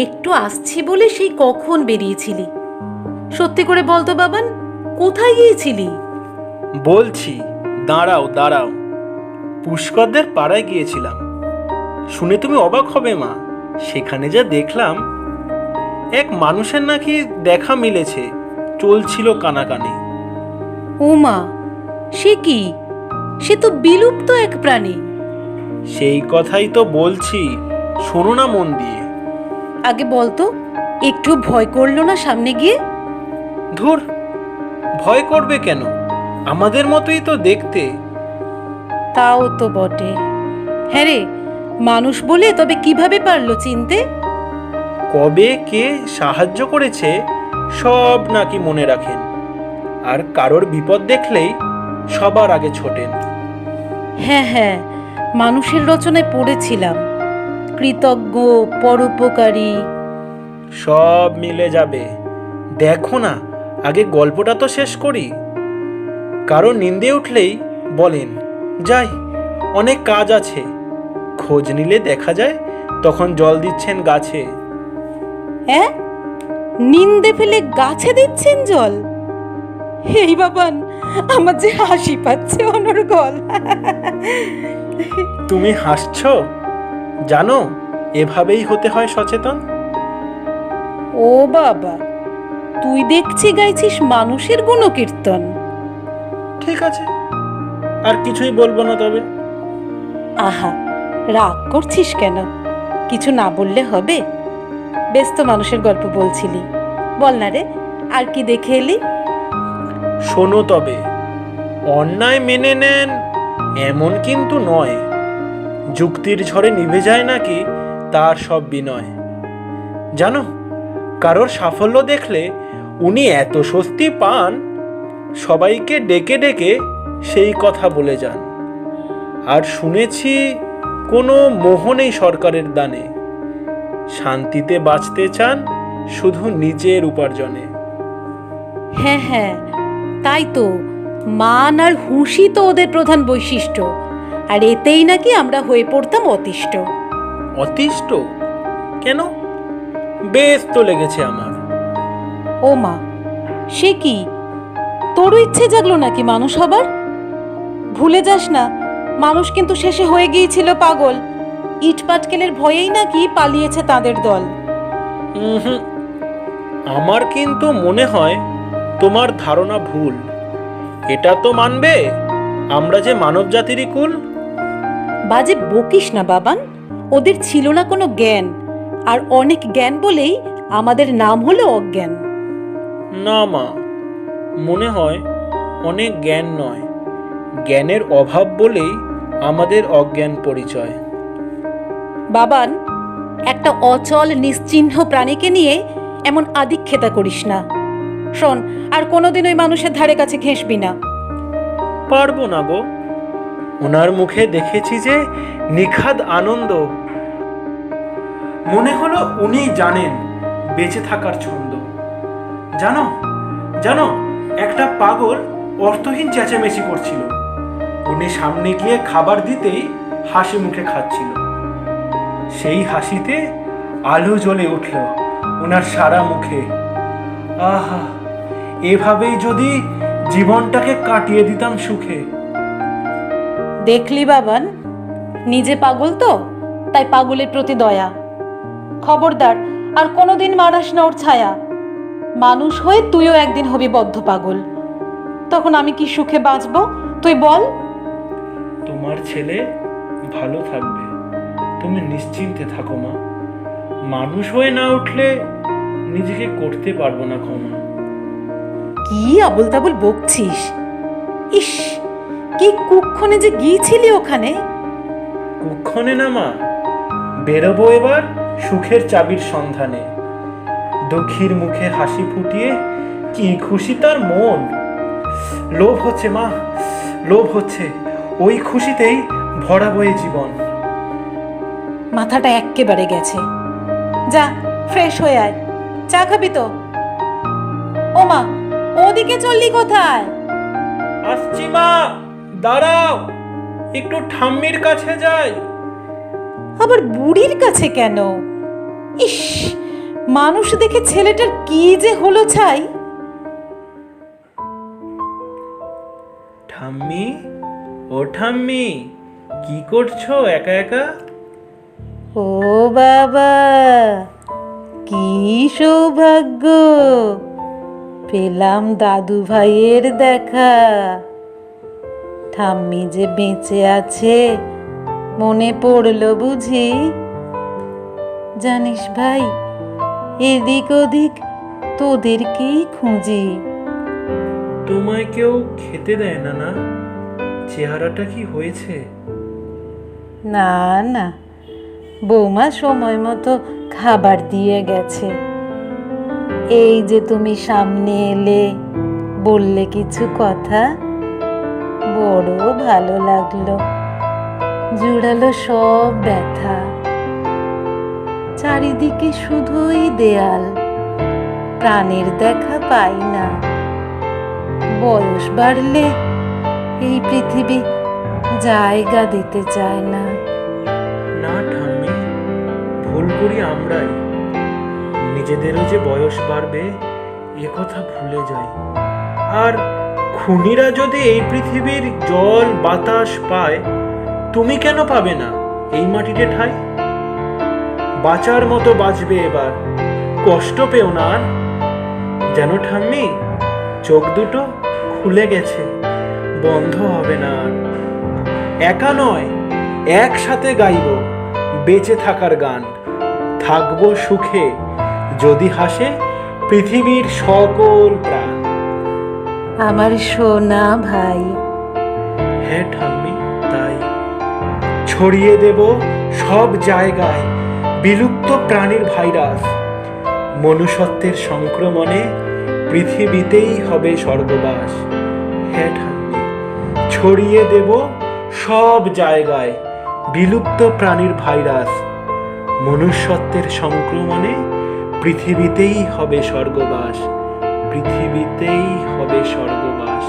একটু আসছি বলে সেই কখন বেরিয়েছিলি? সত্যি করে বলতো বাবান কোথায় গিয়েছিলি? বলছি দাঁড়াও দাঁড়াও। পুষ্করদের পাড়ায় গিয়েছিলাম। শুনে তুমি অবাক হবে মা সেখানে যা দেখলাম এক মানুষের নাকি দেখা মিলেছে চলছিল কানাকানি। ও মা সে কি? সে তো বিলুপ্ত এক প্রাণী। সেই কথাই তো বলছি শোনো না মন দিয়ে। আগে বলতো একটু ভয় করল না সামনে গিয়ে? ধুর ভয় করবে কেন? আমাদের মতোই তো দেখতে। তাও তো বটে। হ্যাঁ রে মানুষ বলে তবে কীভাবে পারল চিনতে? কবে কে সাহায্য করেছে সব নাকি মনে রাখেন। আর কারোর বিপদ দেখলেই সবার আগে ছোটেন। হ্যাঁ হ্যাঁ মানুষের রচনায় পড়েছিলাম। কৃতজ্ঞ পরোপকারী। সব মিলে যাবে। দেখো না আগে গল্পটা তো শেষ করি। কারও নিন্দে উঠলেই বলেন যাই অনেক কাজ আছে। খোঁজ নিলে দেখা যায় তখন জল দিচ্ছেন গাছে। হ্যাঁ? নিন্দে ফেলে গাছে দিচ্ছেন জল? এই বাবান আমার যে হাসি পাচ্ছে অনর্গল। তুমি হাসছো? জানো এভাবেই হতে হয় সচেতন? ও বাবা তুই দেখছি গাইছিস মানুষের গুণকীর্তন। ঠিক আছে আর কিছুই বলব না তবে। আহা রাগ করছিস কেন? কিছু না বললে হবে? বেশ তো মানুষের গল্প বলছিলি। বল না রে আর কি দেখে এলি? শোনো তবে অন্যায় মেনে নেন এমন কিন্তু নয়। যুক্তির ঝড়ে নিভে যায় নাকি তার সব বিনয়? জানো, কারোর সাফল্য দেখলে উনি এত স্বস্তি পান, সবাইকে ডেকে ডেকে সেই কথা বলে যান। আর শুনেছি কোনো মোহ নেই সরকারের দানে। শান্তিতে বাঁচতে চান শুধু নিজের উপার্জনে। হ্যাঁ হ্যাঁ তাই তো। মান আর হুঁশি তো ওদের প্রধান বৈশিষ্ট্য। আর এতেই নাকি আমরা হয়ে পড়তাম অতিষ্ঠ। অতিষ্ঠ? কেন? বেশ তো লেগেছে আমার। ও মা সে কি? তোরও ইচ্ছে জাগলো নাকি মানুষ হবার? ভুলে যাস না মানুষ কিন্তু শেষে হয়ে গিয়েছিল পাগল। ইট পাটকেলের ভয়েই নাকি পালিয়েছে তাদের দল। আমার কিন্তু মনে হয় তোমার ধারণা ভুল। এটা তো মানবে? আমরা যে মানব জাতিরই কুল বাজে বকিস না বাবান। ওদের ছিল না কোনো জ্ঞান। আর অনেক জ্ঞান বলেই আমাদের নাম হলো অজ্ঞান। না মা। মনে হয় অনেক জ্ঞান নয়। জ্ঞানের অভাব বলেই আমাদের অজ্ঞান পরিচয়। বাবান একটা অচল নিশ্চিহ্ন প্রাণীকে নিয়ে এমন আদিক্ষেতা করিস না। শোন আর কোনোদিন ওই মানুষের ধারে কাছে ঘেঁষবি না। পারব না গো। ওনার মুখে দেখেছি যে নিখাদ আনন্দ। মনে হলো উনি জানেন বেঁচে থাকার ছন্দ। জানো জানো, একটা পাগল অর্থহীন চেঁচামেচি করছিল। উনি সামনে গিয়ে খাবার দিতেই হাসি মুখে খাচ্ছিল। সেই হাসিতে আলো জ্বলে উঠল ওনার সারা মুখে। আহা, এভাবেই যদি জীবনটাকে কাটিয়ে দিতাম সুখে। দেখলি বাবান? নিজে পাগল তো তাই পাগলের প্রতি দয়া। খবরদার আর কোনোদিন মারাস না ওর ছায়া। মানুষ হয়ে তুইও একদিন হবি বদ্ধ পাগল। তখন আমি কি সুখে বাঁচবো? তুই বল। তোমার ছেলে ভালো থাকবে। তুমি নিশ্চিন্তে থাকো মা। মানুষ হয়ে না উঠলে নিজেকে করতে পারব না ক্ষমা। কি আবল তাবল বকছিস। ইস! কি কুক্ষণে যে গিয়েছিলি ওখানে? কুক্ষণে না মা বেরোবো এবার সুখের চাবির সন্ধানে। দুঃখীর মুখে হাসি ফুটিয়ে কি খুশি তার মন? লোভ হচ্ছে মা লোভ হচ্ছে ওই খুশিতেই ভরা বয়ে জীবন। মাথাটা এক্কেবারে গেছে। যা ফ্রেশ হয়ে আয়। চা খাবি তো? ও মা ওদিকে চললি কোথায়? দাঁড়াও একটু ঠাম্মির কাছে যাই। আবার বুড়ির কাছে কেন? ইস মানুষ দেখে ছেলেটার কি যে হলো ছাই। ঠাম্মি ও ঠাম্মি কি করছ একা একা? ও বাবা কি সৌভাগ্য পেলাম দাদু ভাইয়ের দেখা। ঠাম্মি যে বেঁচে আছে মনে পড়ল বুঝি? জানিস ভাই এদিক ওদিক তোদেরকেই খুঁজি? তোমায় কেউ খেতে দেয় না না? চেহারাটা কি হয়েছে? না না। বৌমা সময় মতো খাবার দিয়ে গেছে। এই যে তুমি সামনে এলে বললে কিছু কথা? বড় ভালো লাগল। জুড়ালো সব ব্যথা। চারিদিকে শুধুই দেয়াল। প্রাণের দেখা পাই না। বয়স বাড়লে এই পৃথিবী জায়গা দিতে চায় না। না ঠাম্মি, ভুল করি আমরাই। নিজেদেরও যে বয়স বাড়বে, এ কথা ভুলে যাই। আর খুনিরা যদি এই পৃথিবীর জল, বাতাস পায়, তুমি কেন পাবে না এই মাটিতে ঠাই? বাঁচার মতো বাঁচবে এবার, কষ্ট পেও না যেন ঠাম্মি, চোখ দুটো খুলে গেছে, বন্ধ হবে না একা নয়, একসাথে গাইব, বেঁচে থাকার গান। থাকব সুখে, যদি হাসে পৃথিবীর সকল প্রাণ। আমার সোনা ভাই। হ্যাঁ ঠাম্মি, তাই। ছড়িয়ে দেব সব জায়গায় বিলুপ্ত প্রাণীর ভাইরাস। মনুষ্যত্বের সংক্রমণে পৃথিবীতেই হবে স্বর্গবাস। হ্যাঁ ঠাম্মি, ছড়িয়ে দেব সব জায়গায় বিলুপ্ত প্রাণীর ভাইরাস। মনুষ্যত্বের সংক্রমণে পৃথিবীতেই হবে স্বর্গবাস। পৃথিবীতেই হবে স্বর্গবাস।